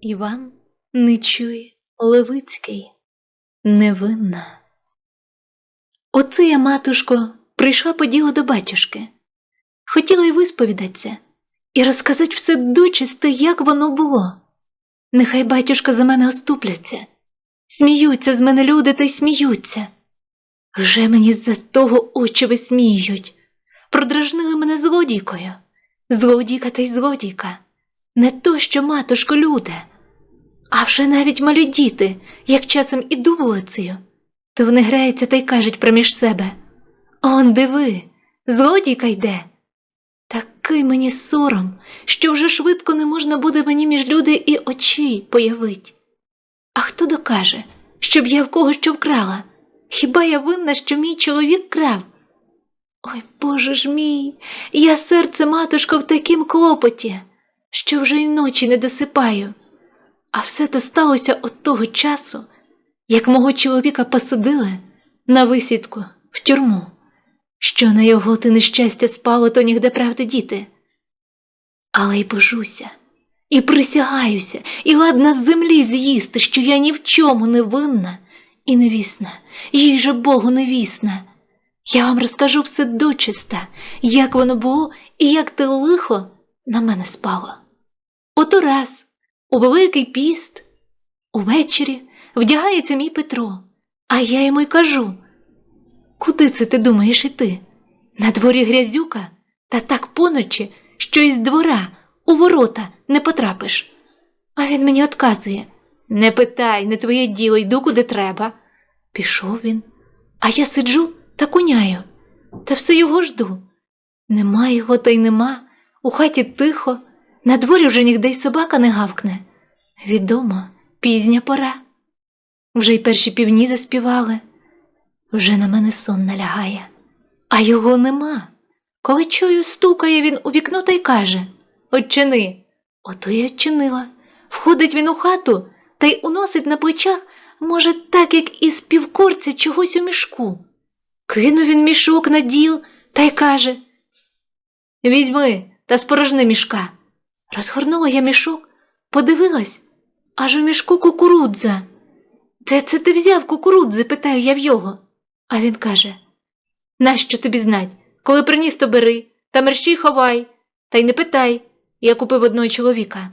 Іван Нечуй Левицький Невинна. Оце я, матушко, прийшла по ділу до батюшки. Хотіла й висповідатися і розказати все дочисте, як воно було. Нехай батюшка за мене оступляться, сміються з мене люди та й сміються. Вже мені з-за того очі висміюють. Продражнили мене злодійкою. Злодійка та й злодійка. Не то, що матушко люди. А вже навіть малі діти, як часом іду вулицею, то вони граються та й кажуть проміж себе Он диви, злодійка йде. Такий мені сором, що вже швидко не можна буде мені між люди і очей появить. А хто докаже, щоб я в кого що вкрала? Хіба я винна, що мій чоловік крав? Ой, Боже ж мій, я серце, матушко, в такім клопоті, що вже й ночі не досипаю. А все то сталося от того часу, як мого чоловіка посадили на висідку в тюрму, що на його ти нещастя спало, то нігде правди діти. Але й божуся, і присягаюся, і ладна землі з'їсти, що я ні в чому не винна і невісна, їй же Богу невісна. Я вам розкажу все дочиста, як воно було і як те лихо на мене спало. Ото раз, у Великий піст, увечері вдягається мій Петро, а я йому й кажу: Куди це ти думаєш іти? На дворі грязюка, та так поночі, що із двора у ворота не потрапиш. А він мені отказує Не питай, не твоє діло, йду куди треба. Пішов він, а я сиджу та куняю, та все його жду. Нема його, та й нема, у хаті тихо, на дворі вже нігде й собака не гавкне. Відомо, пізня пора. Вже й перші півні заспівали, вже на мене сон налягає, а його нема. Коли чую, стукає він у вікно та й каже Отчини. Ото й отчинила. Входить він у хату та й уносить на плечах, може, так, як із півкорця чогось у мішку. Кинув він мішок на діл та й каже Візьми та спорожни мішка. Розгорнула я мішок, подивилась, аж у мішку кукурудза. Де це ти взяв кукурудзи? питаю я в його. А він каже Нащо тобі знать? Коли приніс, то бери, та мерщій ховай, та й не питай, я купив одного чоловіка.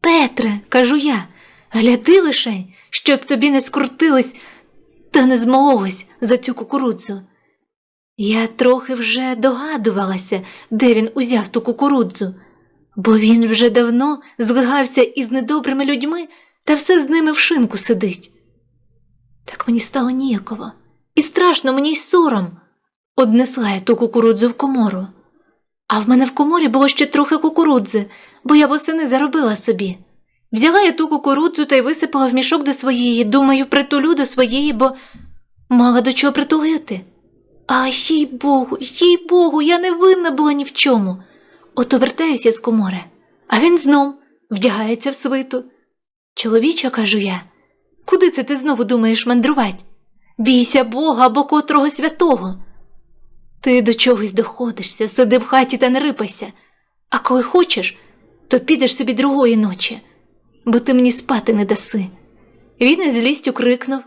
Петре, кажу я, гляди лишень, щоб тобі не скрутилось та не змололось за цю кукурудзу. Я трохи вже догадувалася, де він узяв ту кукурудзу, бо він вже давно злигався із недобрими людьми та все з ними в шинку сидить. Так мені стало ніяково, і страшно мені й сором. Однесла я ту кукурудзу в комору. А в мене в коморі було ще трохи кукурудзи, бо я восени заробила собі. Взяла я ту кукурудзу та й висипала в мішок до своєї, думаю, притулю до своєї, бо мала до чого притулити. А їй Богу, їй Богу, я не винна була ні в чому. Ото вертаюся з комори, а він знов вдягається в свиту. Чоловіча, кажу я, куди це ти знову думаєш мандрувати? Бійся Бога або котрого святого. Ти до чогось доходишся, сиди в хаті та не рипайся, а коли хочеш, то підеш собі другої ночі, бо ти мені спати не даси. Він із злістю крикнув,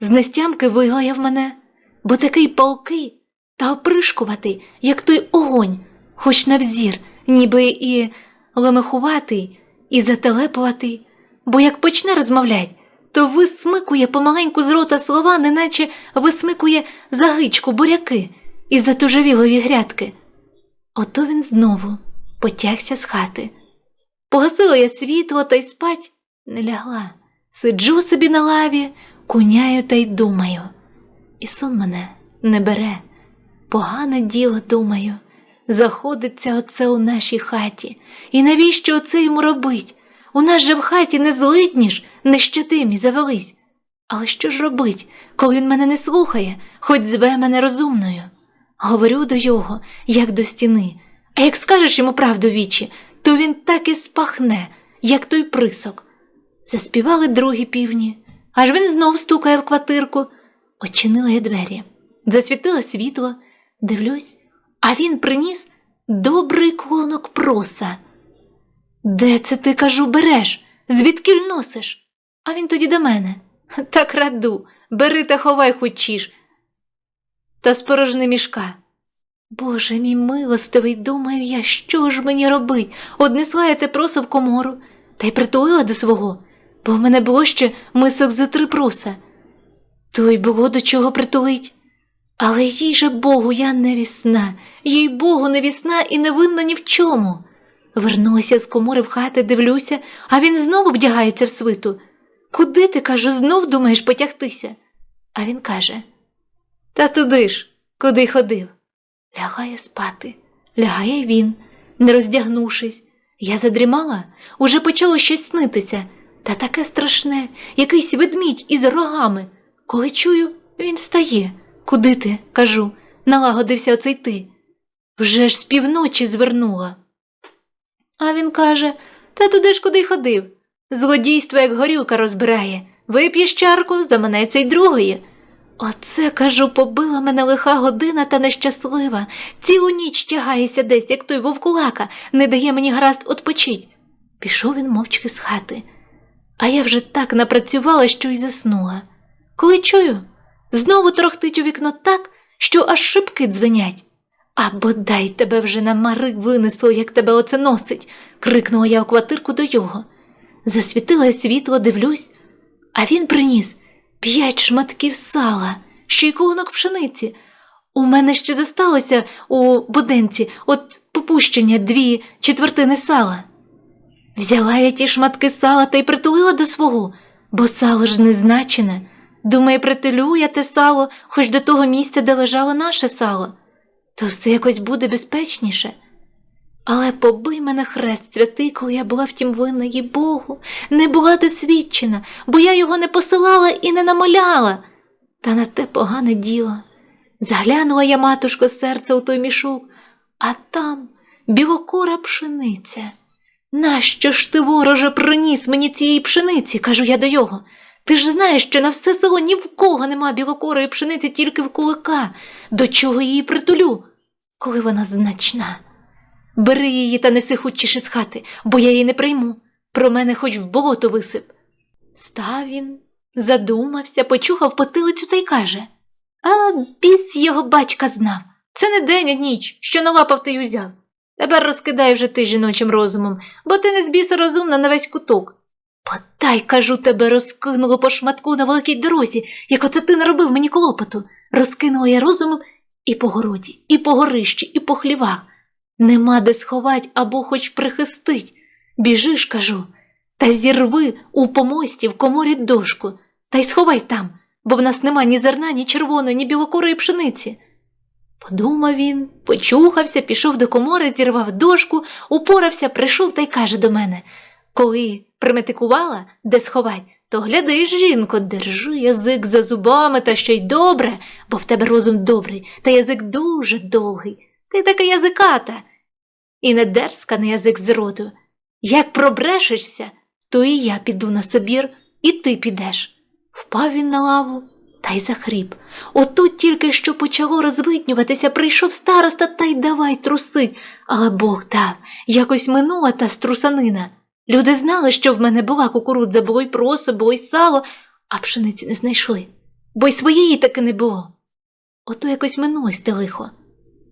з нестямки виглаяв мене, бо такий палкий та опришкуватий, як той огонь, хоч на взір, ніби і лемехуватий, і зателепуватий, бо як почне розмовлять, то висмикує помаленьку з рота слова, неначе висмикує загичку буряки із затужавілої грядки. Ото він знову потягся з хати. Погасила я світло та й спать не лягла. Сиджу собі на лаві, куняю та й думаю. І сон мене не бере. Погане діло, думаю, заходиться оце у нашій хаті. І навіщо оце йому робить? У нас же в хаті не злидніш, нещадимі завелись. Але що ж робить, коли він мене не слухає, хоч зве мене розумною? Говорю до його, як до стіни, а як скажеш йому правду вічі, то він так і спахне, як той присок. Заспівали другі півні, аж він знов стукає в квартирку. Очинила я двері, засвітила світло, дивлюсь, а він приніс добрий клонок проса. Де це ти, кажу, береш? Звідкіль носиш? А він тоді до мене. Та краду, бери та ховай хочеш. Та спорожни мішка. Боже мій милостивий, думаю я, що ж мені робить? Однесла я те просо в комору та й притулила до свого, бо в мене було ще мисок зо три проса. То й було до чого притулить. Але їй же Богу, я не вісна, їй Богу, не вісна і не винна ні в чому. Вернулася з комори в хати, дивлюся, а він знову вдягається в свиту. Куди ти, кажу, знов думаєш потягтися? А він каже: Та туди ж, куди ходив. Лягає спати, лягає він, не роздягнувшись. Я задрімала, уже почало щось снитися, та таке страшне, якийсь ведмідь із рогами. Коли чую, він встає. Куди ти? кажу, налагодився оцей ти. Вже ж з півночі звернула. А він каже: Та туди ж куди ходив. Злодійство, як горілка розбирає. Вип'єш чарку, заманеться й другої. Оце, кажу, побила мене лиха година та нещаслива. Цілу ніч тягається десь, як той вовкулака, не дає мені гаразд отпочить. Пішов він мовчки з хати. А я вже так напрацювала, що й заснула. Коли чую, знову торохтить у вікно так, що аж шибки дзвенять. А бодай тебе вже на мари винесло, як тебе оце носить, крикнула я у квартирку до його. Засвітила світло, дивлюсь, а він приніс п'ять шматків сала, ще й клунок пшениці. У мене ще зосталося у буденці от попущення дві четвертини сала. Взяла я ті шматки сала та й притулила до свого, бо сало ж не значене. Думаю, притулю я те сало хоч до того місця, де лежало наше сало, то все якось буде безпечніше. Але побий мене хрест святий, коли я була втім винна, їй Богу, не була досвідчена, бо я його не посилала і не намоляла. Та на те погане діло. Заглянула я, матушко, серце у той мішок, а там білокора пшениця. Нащо ж ти, вороже, приніс мені цієї пшениці? кажу я до його. Ти ж знаєш, що на все село ні в кого нема білокорої пшениці, тільки в кулика. До чого її притулю, коли вона значна? Бери її та неси хутчіше з хати, бо я її не прийму. Про мене хоч в болото висип. Став він, задумався, почухав потилицю та й каже А біс його батька знав. Це не день, а ніч, що налапав ти й узяв. Тепер розкидай вже ти жіночим розумом, бо ти не з біса розумна на весь куток. Потай, кажу, тебе розкинуло по шматку на великій дорозі, як оце ти наробив мені клопоту. Розкинула я розумом і по городі, і по горищі, і по хлівах. Нема де сховать або хоч прихистить. Біжиш, кажу, та зірви у помості в коморі дошку, та й сховай там, бо в нас нема ні зерна, ні червоної, ні білокорої пшениці. Подумав він, почухався, пішов до комори, зірвав дошку, упорався, прийшов та й каже до мене коли приметикувала, де сховать, то гляди, жінко, держи язик за зубами та ще й добре, бо в тебе розум добрий, та язик дуже довгий. Ти така язиката. І не дерзка на язик з роду. Як пробрешешся, то і я піду на Сибір, і ти підеш. Впав він на лаву та й захріп. Отут тільки що почало розвиднюватися, прийшов староста та й давай трусить. Але Бог дав, якось минула та струсанина. Люди знали, що в мене була кукурудза, було й просо, було й сало, а пшениці не знайшли, бо й своєї таки не було. Ото якось минулось те лихо.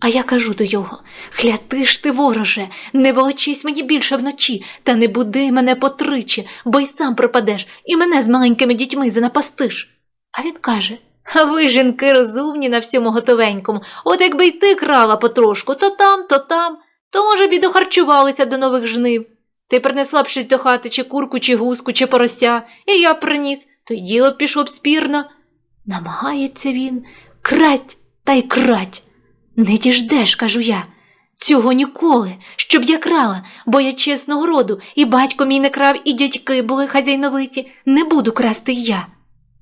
А я кажу до його Хляти ж ти, вороже, не волочись мені більше вночі, та не буди мене потричі, бо й сам пропадеш, і мене з маленькими дітьми занапастиш. А він каже А ви, жінки, розумні на всьому готовенькому, от якби й ти крала потрошку, то там, то там, то, може, б і дохарчувалися до нових жнив. Ти принесла б щось до хати, чи курку, чи гуску, чи порося, і я приніс, то й діло б пішло б спірно. Намагається він крадь та й крадь. Не діждеш, кажу я. Цього ніколи, щоб я крала, бо я чесного роду, і батько мій не крав, і дядьки були хазяйновиті, не буду красти я.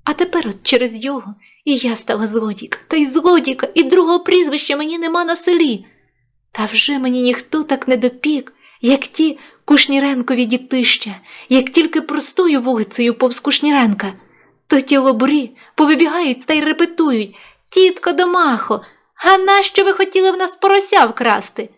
А тепер от через його і я стала злодійка, та й злодійка, і другого прізвища мені нема на селі. Та вже мені ніхто так не допік, як ті кушніренкові дітища, як тільки простою вулицею повз Кушніренка. То ті лобурі повибігають та й репетують Тітко Домахо, а нащо ви хотіли в нас порося вкрасти?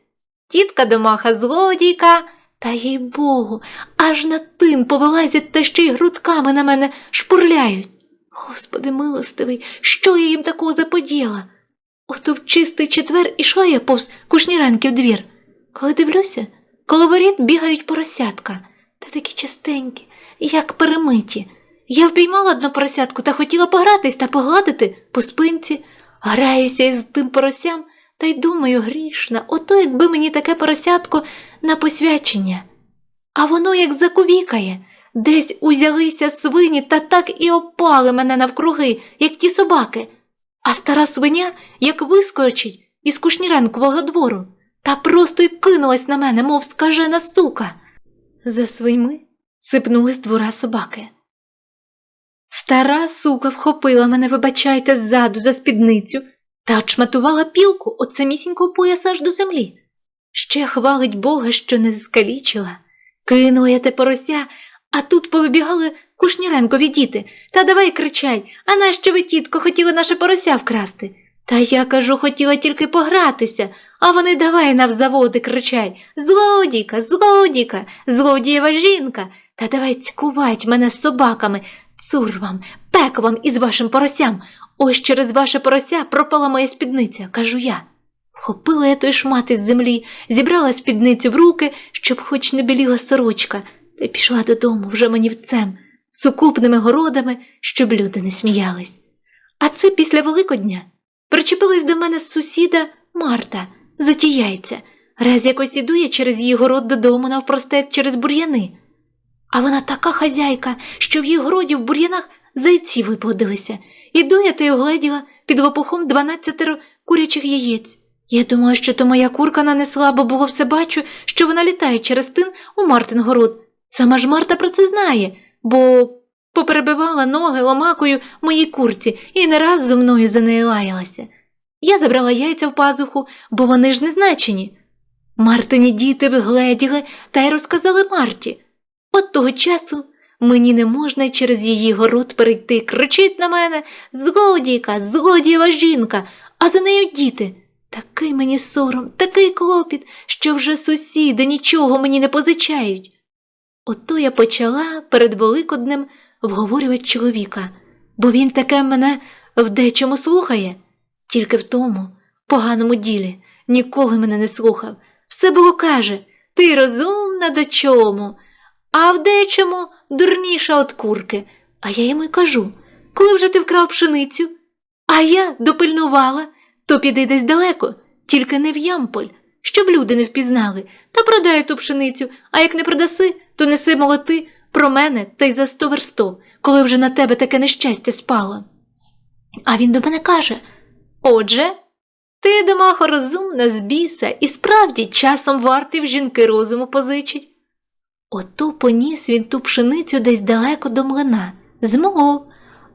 Тітка Домаха злодійка, Та їй Богу, аж на тин повилазять та ще й грудками на мене шпурляють. Господи милостивий, що я їм такого заподіла? Ото в чистий четвер ішла я повз кушніренки в двір. Коли дивлюся, коло воріт бігають поросятка, та такі частенькі, як перемиті. Я впіймала одну поросятку та хотіла погратись та погладити по спинці, граюся із тим поросям та й думаю, грішна, ото якби мені таке поросятко на посвячення. А воно як закувікає, десь узялися свині та так і опали мене навкруги, як ті собаки. А стара свиня, як вискочить із кушніренкового двору, та просто й кинулась на мене, мов скажена сука. За свиньми сипнули з двора собаки. Стара сука вхопила мене, вибачайте, ззаду за спідницю та отшматувала пілку от самісінького пояса аж до землі. Ще хвалить Бога, що не скалічила. Кинула я те порося, а тут повибігали кушніренкові діти. Та давай кричай, а нащо ви, тітко, хотіли наше порося вкрасти? Та я кажу, хотіла тільки погратися, а вони давай навзаводи кричай Злодійка, злодійка, злодієва жінка, та давай цькувать мене з собаками, цур вам, пек вам із вашим поросям. Ось через ваше порося пропала моя спідниця, кажу я. Вхопила я той шмат із землі, зібрала спідницю в руки, щоб хоч не біліла сорочка, та й пішла додому вже манівцем, сукупними городами, щоб люди не сміялись. А це після Великодня причепилась до мене сусіда Марта за ті яйця. Раз якось іду я через її город додому навпростець через бур'яни. А вона така хазяйка, що в її городі в бур'янах зайці виплодилися. Іду я та й огледіла під лопухом дванадцятеро курячих яєць. Я думала, що то моя курка нанесла, бо було все бачу, що вона літає через тин у Мартин город. Сама ж Марта про це знає, бо поперебивала ноги ломакою моїй курці і не раз зо мною за неї лаялася. Я забрала яйця в пазуху, бо вони ж незначені. Мартині діти вгледіли та й розказали Марті. От того часу мені не можна через її город перейти. Кричить на мене злодійка, злодієва жінка, а за нею діти. Такий мені сором, такий клопіт, що вже сусіди нічого мені не позичають. Ото я почала перед Великоднем вговорювати чоловіка, бо він таке мене в дечому слухає, тільки в тому поганому ділі ніколи мене не слухав. Все було каже ти розумна до чому, а в дечому дурніша от курки. А я йому й кажу коли вже ти вкрав пшеницю, а я допильнувала, то піди десь далеко, тільки не в ямполь, щоб люди не впізнали, та продай ту пшеницю, а як не продаси, то неси молоти про мене та й за сто верстов, коли вже на тебе таке нещастя спало. А він до мене каже Отже, ти, домахо, розумна з біса, і справді часом вартий в жінки розуму позичить. Ото поніс він ту пшеницю десь далеко до млина, змолов,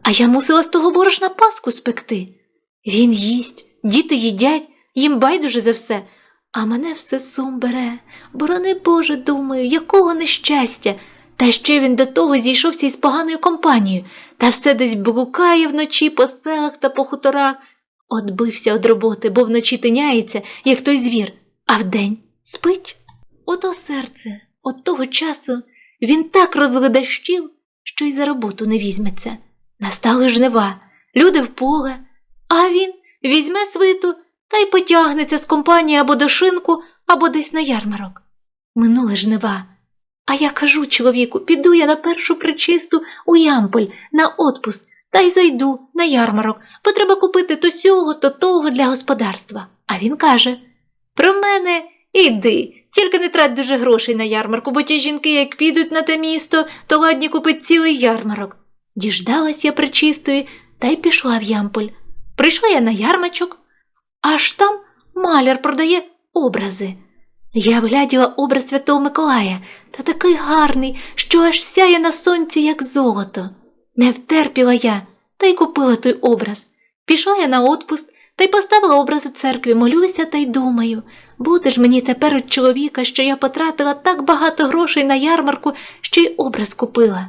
а я мусила з того борошна паску спекти. Він їсть, діти їдять, їм байдуже за все, а мене все сум бере. Борони Боже, думаю, якого нещастя. Та ще він до того зійшовся із поганою компанією, та все десь блукає вночі по селах та по хуторах. Отбився від роботи, бо вночі тиняється, як той звір, а вдень спить. Ото серце, от того часу він так розледащив, що й за роботу не візьметься. Настали жнива, люди в поле, а він візьме свиту та й потягнеться з компанії або до шинку, або десь на ярмарок. Минуле жнива. А я кажу чоловіку, піду я на першу причисту у Ямполь на отпуск та й зайду на ярмарок, бо треба купити то сього, то того для господарства. А він каже Про мене іди, тільки не трать дуже грошей на ярмарку, бо ті жінки, як підуть на те місто, то ладні купить цілий ярмарок. Діждалась я причистої та й пішла в Ямполь. Прийшла я на ярмачок, аж там маляр продає образи. Я вгляділа образ Святого Миколая та такий гарний, що аж сяє на сонці, як золото. Не втерпіла я та й купила той образ. Пішла я на отпуск та й поставила образ у церкві, молюся та й думаю, буде ж мені тепер від чоловіка, що я потратила так багато грошей на ярмарку, що й образ купила.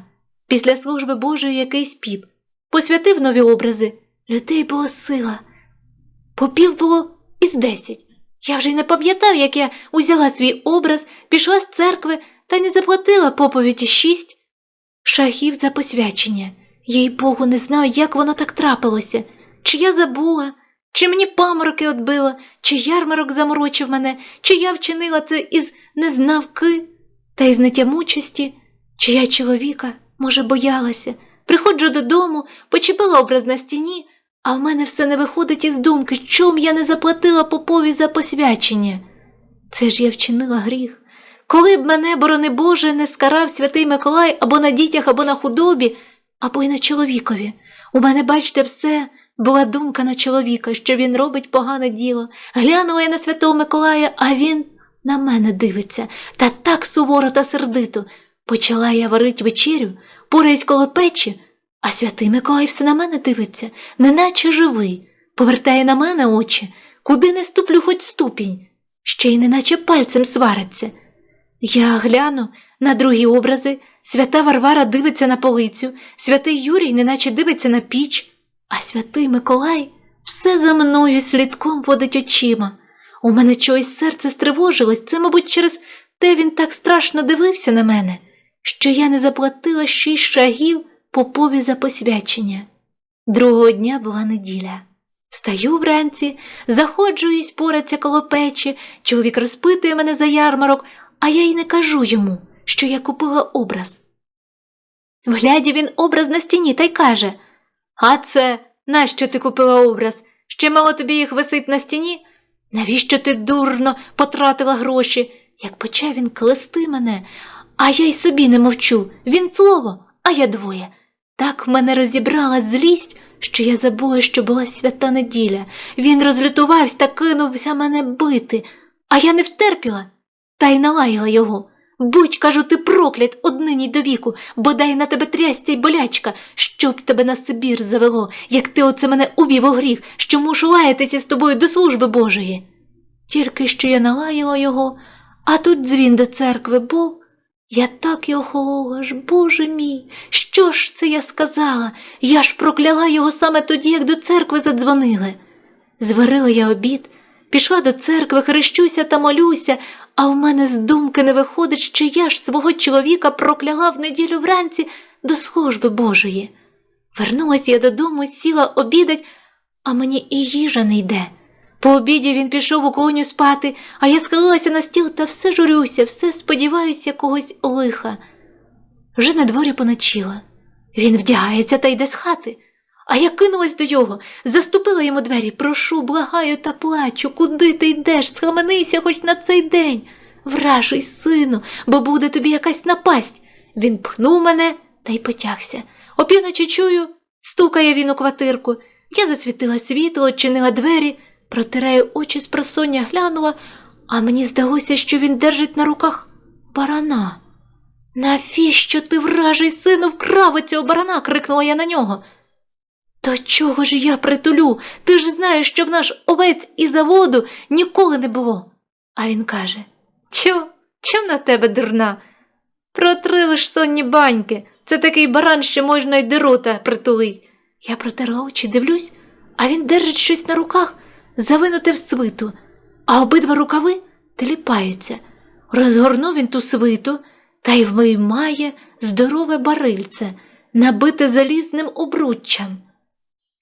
Після служби Божої якийсь піп посвятив нові образи. Людей було сила. Попів було із десять. Я вже й не пам'ятав, як я узяла свій образ, пішла з церкви та не заплатила поповіді шість шагів за посвячення. Їй Богу, не знаю, як воно так трапилося. Чи я забула, чи мені памороки отбило, чи ярмарок заморочив мене, чи я вчинила це із незнавки та із нетямучості, чи я чоловіка, може, боялася. Приходжу додому, почепила образ на стіні, а в мене все не виходить із думки, чом я не заплатила попові за посвячення. Це ж я вчинила гріх. Коли б мене, борони Боже, не скарав святий Миколай або на дітях, або на худобі, або й на чоловікові. У мене, бачите, все була думка на чоловіка, що він робить погане діло. Глянула я на святого Миколая, а він на мене дивиться, та так суворо та сердито. Почала я варить вечерю, пораюсь коло печі, а святий Миколай все на мене дивиться, неначе живий, повертає на мене очі, куди не ступлю хоч ступінь, ще й неначе пальцем свариться. Я гляну на другі образи, свята Варвара дивиться на полицю, святий Юрій неначе дивиться на піч, а святий Миколай все за мною слідком водить очима. У мене чогось серце стривожилось, це, мабуть, через те він так страшно дивився на мене, що я не заплатила шість шагів попові за посвячення. Другого дня була неділя. Встаю вранці, заходжу і спораться коло печі, чоловік розпитує мене за ярмарок, а я й не кажу йому, що я купила образ. Вгляді він образ на стіні та й каже А це нащо ти купила образ? Ще мало тобі їх висить на стіні? Навіщо ти дурно потратила гроші? Як почав він клести мене, а я й собі не мовчу. Він слово, а я двоє. Так мене розібрала злість, що я забула, що була свята неділя. Він розлютувався та кинувся мене бити, а я не втерпіла та й налаяла його. Будь, кажу, ти проклят однині до віку, бодай на тебе трясця й болячка, щоб тебе на Сибір завело, як ти оце мене увів у гріх, що мушу лаятися з тобою до служби Божої. Тільки що я налаяла його, а тут дзвін до церкви був. Я так і охолола ж, Боже мій, що ж це я сказала? Я ж прокляла його саме тоді, як до церкви задзвонили. Зварила я обід, пішла до церкви, хрещуся та молюся, а в мене з думки не виходить, що я ж свого чоловіка прокляла в неділю вранці до служби Божої. Вернулась я додому, сіла обідать, а мені і їжа не йде. По обіді він пішов у коню спати, а я схилилася на стіл та все журюся, все сподіваюся якогось лиха. Вже на дворі поночила. Він вдягається та йде з хати. А я кинулась до його, заступила йому двері, прошу, благаю та плачу, куди ти йдеш, схаменися хоч на цей день. Вражий, сину, бо буде тобі якась напасть. Він пхнув мене та й потягся. Опівночі чую, стукає він у квартирку. Я засвітила світло, чинила двері, протираю очі з просоння, глянула, а мені здалося, що він держить на руках барана. Навіщо ти, вражий сину, вкрав цього барана? крикнула я на нього. До чого ж я притулю? Ти ж знаєш, що в наш овець і заводу ніколи не було. А він каже Чо, чо на тебе дурна? Протри лиш сонні баньки. Це такий баран, що можна й дерота притулить. Я протерла очі, дивлюсь, а він держить щось на руках, завинуте в свиту, а обидва рукави теліпаються. Розгорнув він ту свиту та й виймає здорове барильце, набите залізним обруччям.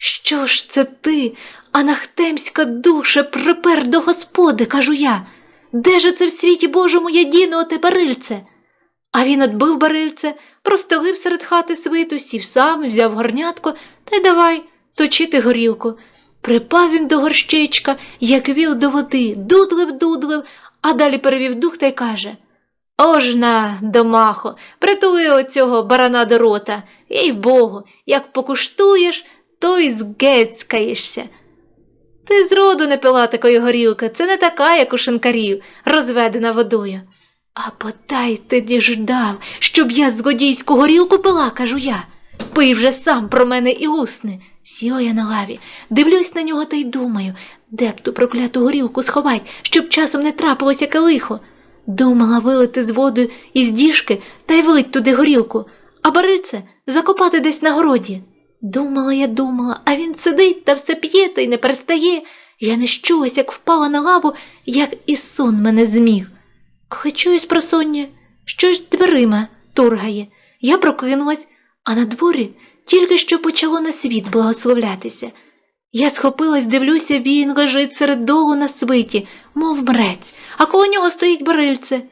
Що ж це ти, анахтемська душа, припер до господи, кажу я. Де ж це в світі Божому єдине оте барильце? А він отбив барильце, простелив серед хати свиту, сів сам, взяв горнятко та й давай точити горілку. Припав він до горщичка, як віл до води, дудлив, дудлив, а далі перевів дух та й каже Ожна, домахо, притули оцього барана до рота, їй богу, як покуштуєш, то й згецькаєшся. Ти зроду не пила такої горілки, це не така, як у шинкарів, розведена водою. А потай ти діждав, щоб я згодійську горілку пила, кажу я. Пий вже сам про мене і усни. Сіла я на лаві, дивлюсь на нього та й думаю, де б ту прокляту горілку сховать, щоб часом не трапилось яке лихо. Думала вилити з водою із діжки та й вилить туди горілку, а барильце закопати десь на городі. Думала я, думала, а він сидить та все п'є та й не перестає. Я не щулась, як впала на лаву, як і сон мене зміг. Коли чуюсь про соння, щось дверима тургає. Я прокинулась, а на дворі тільки що почало на світ благословлятися. Я схопилась, дивлюся, він лежить серед долу на свиті, мов мрець, а коло нього стоїть барильце.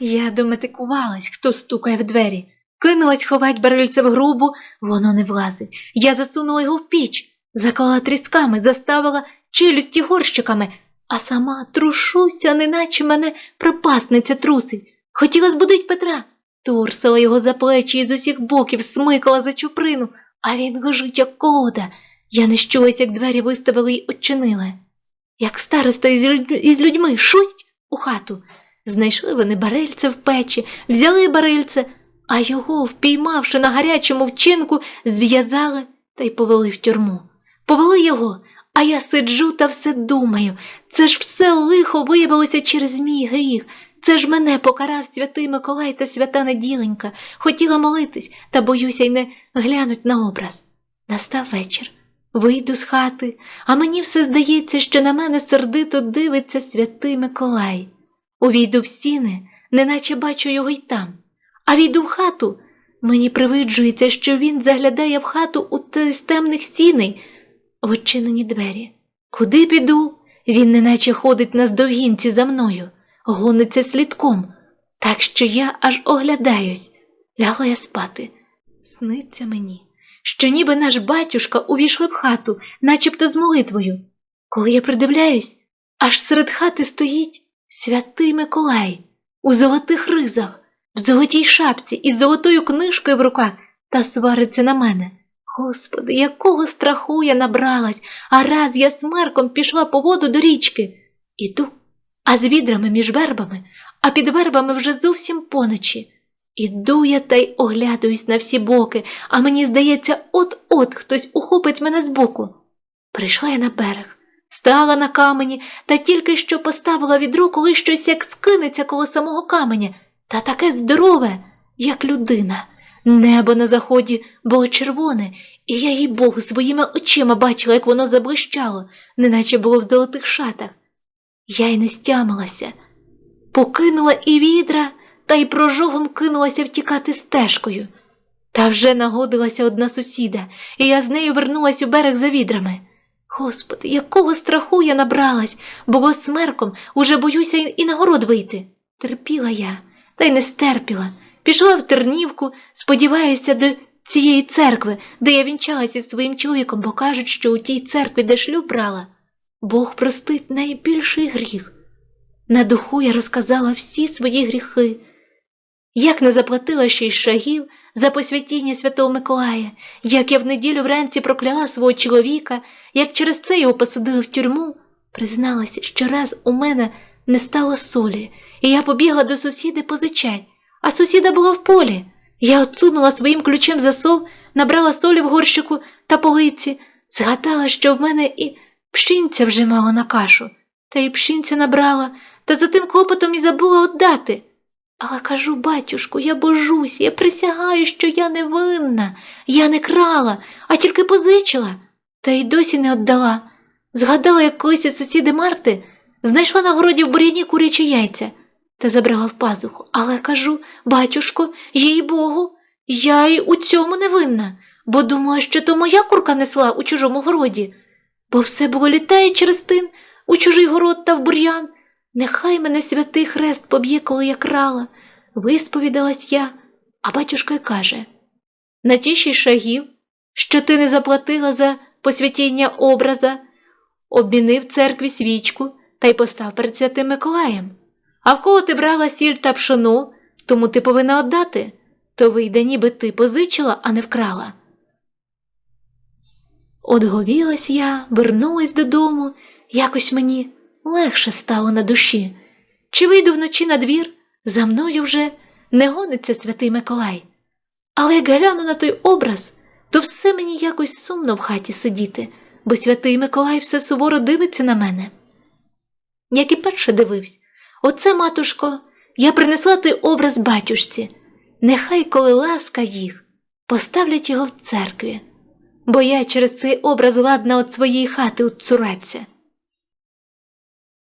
Я дометикувалась, хто стукає в двері. Кинулась ховать барильце в грубу, воно не влазить. Я засунула його в піч, заклала трісками, заставила челюсті горщиками, а сама трушуся, неначе мене припасниця трусить. Хотіла збудить Петра, турсила його за плечі і з усіх боків смикала за чуприну, а він лежить, як колода. Я не щулась, як двері виставили й очинили. Як староста із, людь... із людьми шусть у хату. Знайшли вони барильце в печі, взяли барильце, а його, впіймавши на гарячому вчинку, зв'язали та й повели в тюрму. Повели його, а я сиджу та все думаю. Це ж все лихо виявилося через мій гріх. Це ж мене покарав святий Миколай та свята неділенька. Хотіла молитись, та боюся й не глянуть на образ. Настав вечір. Вийду з хати, а мені все здається, що на мене сердито дивиться святий Миколай. Увійду в стіни, неначе бачу його й там, а війду в хату. Мені привиджується, що він заглядає в хату у темних стіней, в очинені двері. Куди піду? Він неначе ходить на здовгінці за мною, гониться слідком, так що я аж оглядаюсь. Лягла я спати. Сниться мені, що ніби наш батюшка увійшли в хату, начебто з молитвою. Коли я придивляюсь, аж серед хати стоїть святий Миколай у золотих ризах, в золотій шапці із золотою книжкою в руках та свариться на мене. Господи, якого страху я набралась, а раз я смерком пішла по воду до річки. Іду, а з відрами між вербами, а під вербами вже зовсім поночі. Іду я та й оглядаюсь на всі боки, а мені здається, от-от хтось ухопить мене збоку. Прийшла я на берег, стала на камені та тільки що поставила відро, коли щось як скинеться коло самого каменя, та таке здорове, як людина. Небо на заході було червоне, і я, їй Богу, своїми очима бачила, як воно заблищало, неначе було в золотих шатах. Я й не стямилася, покинула і відра та й прожогом кинулася втікати стежкою. Та вже нагодилася одна сусіда, і я з нею вернулась у берег за відрами. Господи, якого страху я набралась, було смерком, уже боюся і на город вийти. Терпіла я, та й не стерпіла. Пішла в Тернівку, сподіваюся, до цієї церкви, де я вінчалася зі своїм чоловіком, бо кажуть, що у тій церкві, де шлюб брала, Бог простить найбільший гріх. На духу я розказала всі свої гріхи, як не заплатила шість шагів за посвятіння Святого Миколая, як я в неділю вранці прокляла свого чоловіка, як через це його посадили в тюрму, призналася, що раз у мене не стало солі, і я побігла до сусіди позичать, а сусіда була в полі. Я отсунула своїм ключем засов, набрала солі в горщику та полиці, згадала, що в мене і пшінця вже мало на кашу, та й пшінця набрала, та за тим клопотом і забула отдати. Але кажу, батюшку, я божусь, я присягаю, що я не винна, я не крала, а тільки позичила, та й досі не отдала. Згадала, як колись сусіди Марти знайшла на городі в бур'яні курячі яйця та забрала в пазуху. Але кажу, батюшко, їй Богу, я й у цьому не винна, бо думала, що то моя курка несла у чужому городі, бо все було літає через тин у чужий город та в бур'ян. Нехай мене святий хрест поб'є, коли я крала, висповідалась я, а батюшка й каже на ті шість шагів, що ти не заплатила за посвятіння образа, обміни в церкві свічку та й постав перед святим Миколаєм. А в кого ти брала сіль та пшону, тому ти повинна отдати, то вийде, ніби ти позичила, а не вкрала. Одговілась я, вернулась додому, якось мені легше стало на душі. Чи вийду вночі на двір, за мною вже не гониться святий Миколай. Але як гляну на той образ, то все мені якось сумно в хаті сидіти, бо святий Миколай все суворо дивиться на мене. Як і перше дивився, оце, матушко, я принесла той образ батюшці. Нехай, коли ласка їх, поставлять його в церкві, бо я через цей образ ладна від своєї хати отцуратися.